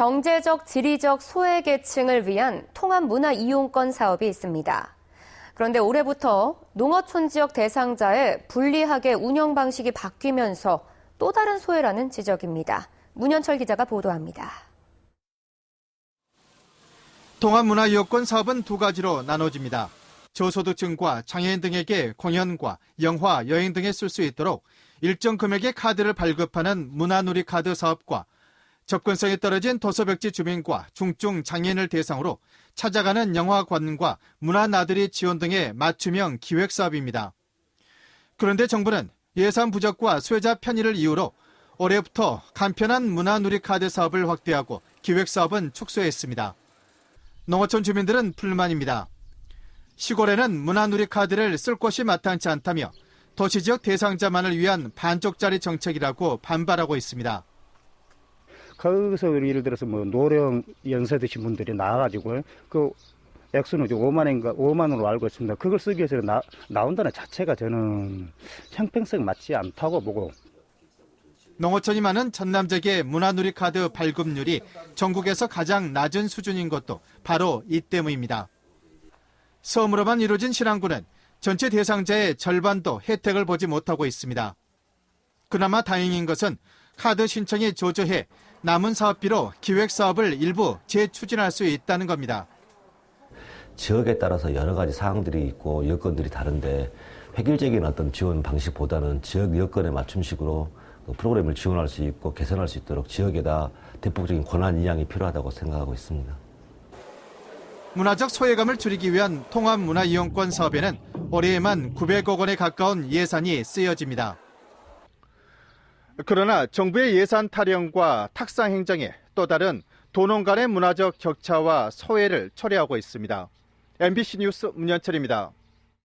경제적, 지리적 소외 계층을 위한 통합 문화 이용권 사업이 있습니다. 그런데 올해부터 농어촌 지역 대상자의 불리하게 운영 방식이 바뀌면서 또 다른 소외라는 지적입니다. 문현철 기자가 보도합니다. 통합문화이용권 사업은 두 가지로 나눠집니다. 저소득층과 장애인 등에게 공연과 영화, 여행 등에 쓸 수 있도록 일정 금액의 카드를 발급하는 문화누리 카드 사업과 접근성이 떨어진 도서벽지 주민과 중증 장애인을 대상으로 찾아가는 영화관과 문화나들이 지원 등의 맞춤형 기획 사업입니다. 그런데 정부는 예산 부족과 수혜자 편의를 이유로 올해부터 간편한 문화누리 카드 사업을 확대하고 기획 사업은 축소했습니다. 농어촌 주민들은 불만입니다. 시골에는 문화누리 카드를 쓸 곳이 마땅치 않다며 도시 지역 대상자만을 위한 반쪽짜리 정책이라고 반발하고 있습니다. 거기서 예를 들어서 뭐 노령 연세 드신 분들이 나와가지고 그 액수는 이제 5만 원인가 5만 원으로 알고 있습니다. 그걸 쓰기 위해서 나, 나온다는 자체가 저는 형평성 맞지 않다고 보고 농어촌이 많은 전남 지역의 문화누리 카드 발급률이 전국에서 가장 낮은 수준인 것도 바로 이 때문입니다. 섬으로만 이루어진 신안군은 전체 대상자의 절반도 혜택을 보지 못하고 있습니다. 그나마 다행인 것은 카드 신청이 조조해 남은 사업비로 기획 사업을 일부 재추진할 수 있다는 겁니다. 지역에 따라서 여러 가지 사항들이 있고 여건들이 다른데 획일적인 어떤 지원 방식보다는 지역 여건에 맞춤식으로 그 프로그램을 지원할 수 있고 개선할 수 있도록 지역에다 대폭적인 권한 이양이 필요하다고 생각하고 있습니다. 문화적 소외감을 줄이기 위한 통합문화이용권 사업에는 올해에만 900억 원에 가까운 예산이 쓰여집니다. 그러나 정부의 예산 타령과 탁상 행정에 또 다른 도농 간의 문화적 격차와 소외를 초래하고 있습니다. MBC 뉴스 문현철입니다.